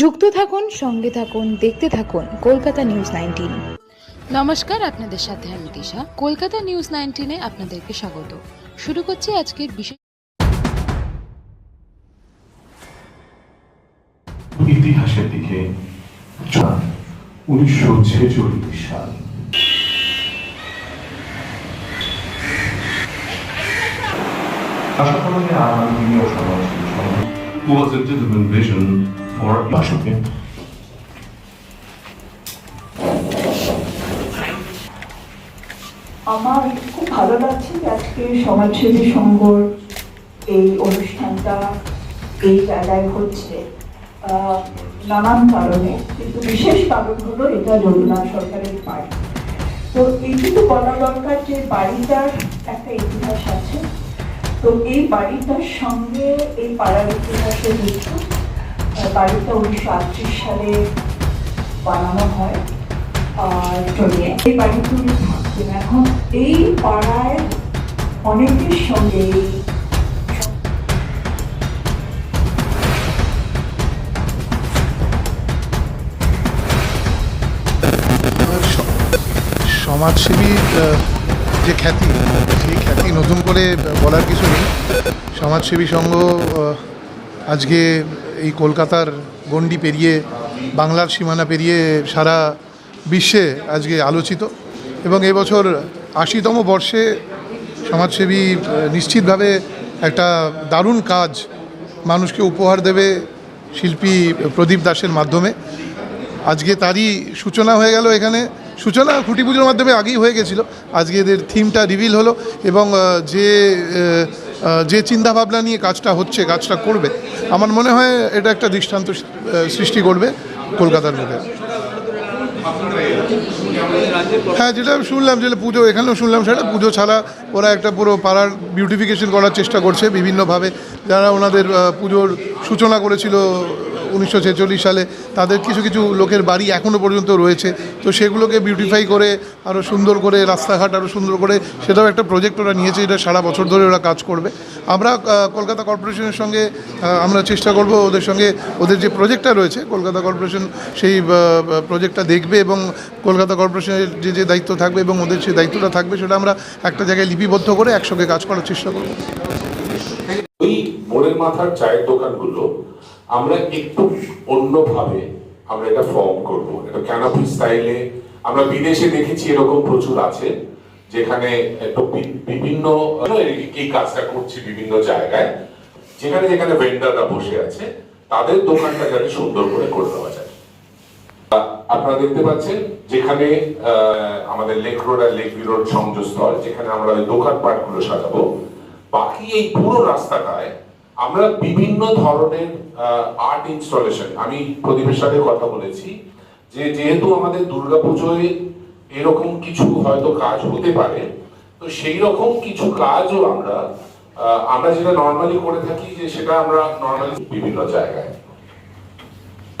যুক্ত থাকুন সঙ্গে থাকুন দেখতে থাকুন কলকাতা নিউজ নাইনটিন। নমস্কার আপনাদের সাথে আমি দিশা। কলকাতা নিউজ নাইনটিনে আপনাদেরকে স্বাগত। শুরু করছি আজকের বিশেষ ইতিহাসের দিকে উনিশশো ছেচল্লিশ সাল। সমাজ was a different vision for Ashok. আমার খুব ভালো লাগছে যে আজকে সমাজসেবী সংঘর এই অনুষ্ঠানটা এই জায়গায় হচ্ছে। নানান কারণে, কিন্তু বিশেষ কারণ হলো এটা রবীন্দ্রনাথ সরকারের বাড়ি। তো এইটুকু বলা দরকার যে বাড়িটার একটা ইতিহাস আছে। তো এই বাড়িটার সঙ্গে এই পাড়ার ইতিহাসে যুক্ত বাড়িটা উনিশশো আটত্রিশ সালে বানানো হয় চলে এই বাড়িগুলি থাকতেন। এখন এই পাড়ায় অনেকের সঙ্গে সমাজসেবী যে খ্যাতি, সেই খ্যাতি নতুন করে বলার কিছু নেই। সমাজসেবী সংঘ আজকে এই কলকাতার গণ্ডি পেরিয়ে, বাংলার সীমানা পেরিয়ে সারা বিশ্বে আজকে আলোচিত এবং এবছর আশিতম বর্ষে সমাজসেবী নিশ্চিতভাবে একটা দারুণ কাজ মানুষকে উপহার দেবে শিল্পী প্রদীপ দাসের মাধ্যমে। আজকে তারই সূচনা হয়ে গেল এখানে। সূচনা খুঁটি পুজোর মাধ্যমে আগেই হয়ে গেছিল। আজকে এদের থিমটা রিভিল হলো এবং যে যে চিন্তাভাবনা নিয়ে কাজটা হচ্ছে, কাজটা করবে, আমার মনে হয় এটা একটা দৃষ্টান্ত সৃষ্টি করবে কলকাতার মধ্যে হ্যাঁ যেটা আমি শুনলাম, যেটা পুজো, এখানেও শুনলাম সেটা পুজো ছাড়া ওরা একটা পুরো পাড়ার বিউটিফিকেশন করার চেষ্টা করছে, বিভিন্নভাবে। যারা ওনাদের পুজোর সূচনা করেছিল উনিশশো ছেচল্লিশ সালে তাদের কিছু কিছু লোকের বাড়ি এখনও পর্যন্ত রয়েছে। তো সেগুলোকে বিউটিফাই করে আরও সুন্দর করে রাস্তাঘাট আরও সুন্দর করে সেটাও একটা প্রজেক্ট ওরা নিয়েছে, এটা সারা বছর ধরে ওরা কাজ করবে। আমরা কলকাতা কর্পোরেশনের সঙ্গে আমরা চেষ্টা করব ওদের সঙ্গে, ওদের যে প্রজেক্টটা রয়েছে, কলকাতা কর্পোরেশন সেই প্রজেক্টটা দেখবে এবং কলকাতা কর্পোরেশনের যে যে দায়িত্ব থাকবে এবং ওদের যে দায়িত্বটা থাকবে সেটা আমরা একটা জায়গায় লিপিবদ্ধ করে একসঙ্গে কাজ করার চেষ্টা করব। ওই মোড়ের মাথার চায়ের দোকানগুলো আমরা একটু অন্যভাবে আমরা এটা ফর্ম করব। এটা ক্যানাপি স্টাইলে আমরা বিদেশে দেখেছি এরকম প্রচুর আছে, যেখানে বিভিন্ন, এই- কাজটা করছি বিভিন্ন জায়গায়, যেখানে যেখানে ভেন্ডাররা বসে আছে, তাদের দোকানটা যাতে সুন্দর করে করে দেওয়া যায়। আপনারা দেখতে পাচ্ছেন, যেখানে আমাদের লেক রোড আর লেক রোড সংযোগস্থল যেখানে আমরা দোকানপাটগুলো সাজাবো। বাকি এই পুরো রাস্তাটায় আমরা বিভিন্ন ধরনের আর্ট ইনস্টলেশন আমি প্রদীপের সাথে কথা বলেছি, যে যেহেতু আমাদের দুর্গাপুজোয় এরকম কিছু হয়তো কাজ হতে পারে, তো সেই রকম কিছু কাজও আমরা আমরা যেটা নর্মালি করে থাকি যে সেটা আমরা নর্মালি বিভিন্ন জায়গায়।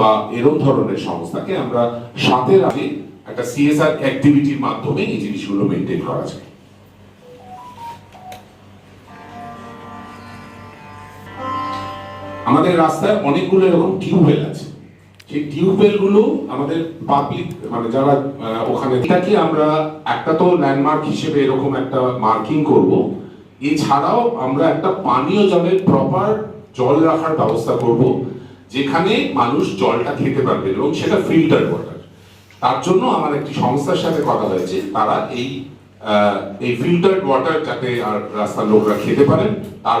বা এরকম ধরনের সংস্থাকে আমরা সাথে রাখি, একটা সিএসআর অ্যাক্টিভিটির মাধ্যমে এই জিনিসগুলো মেনটেন করা যায়। আমাদের রাস্তায় অনেকগুলো এরকম টিউবওয়েল আছে। সেই টিউবওয়েলগুলো আমাদের পাবলিক মানে যারা ওখানে এটাকে আমরা একটা তো ল্যান্ডমার্ক হিসেবে এরকম একটা মার্কিং করব। এছাড়াও আমরা একটা পানীয় জলের প্রপার জল রাখার ব্যবস্থা করব, যেখানে মানুষ জলটা খেতে পারবে এবং সেটা ফিল্টার ওয়াটার তার জন্য আমার একটি সংস্থার সাথে কথা হয়েছে, তারা এই এই ফিল্টার্ড ওয়াটার যাতে আর রাস্তার লোকরা খেতে পারেন, তার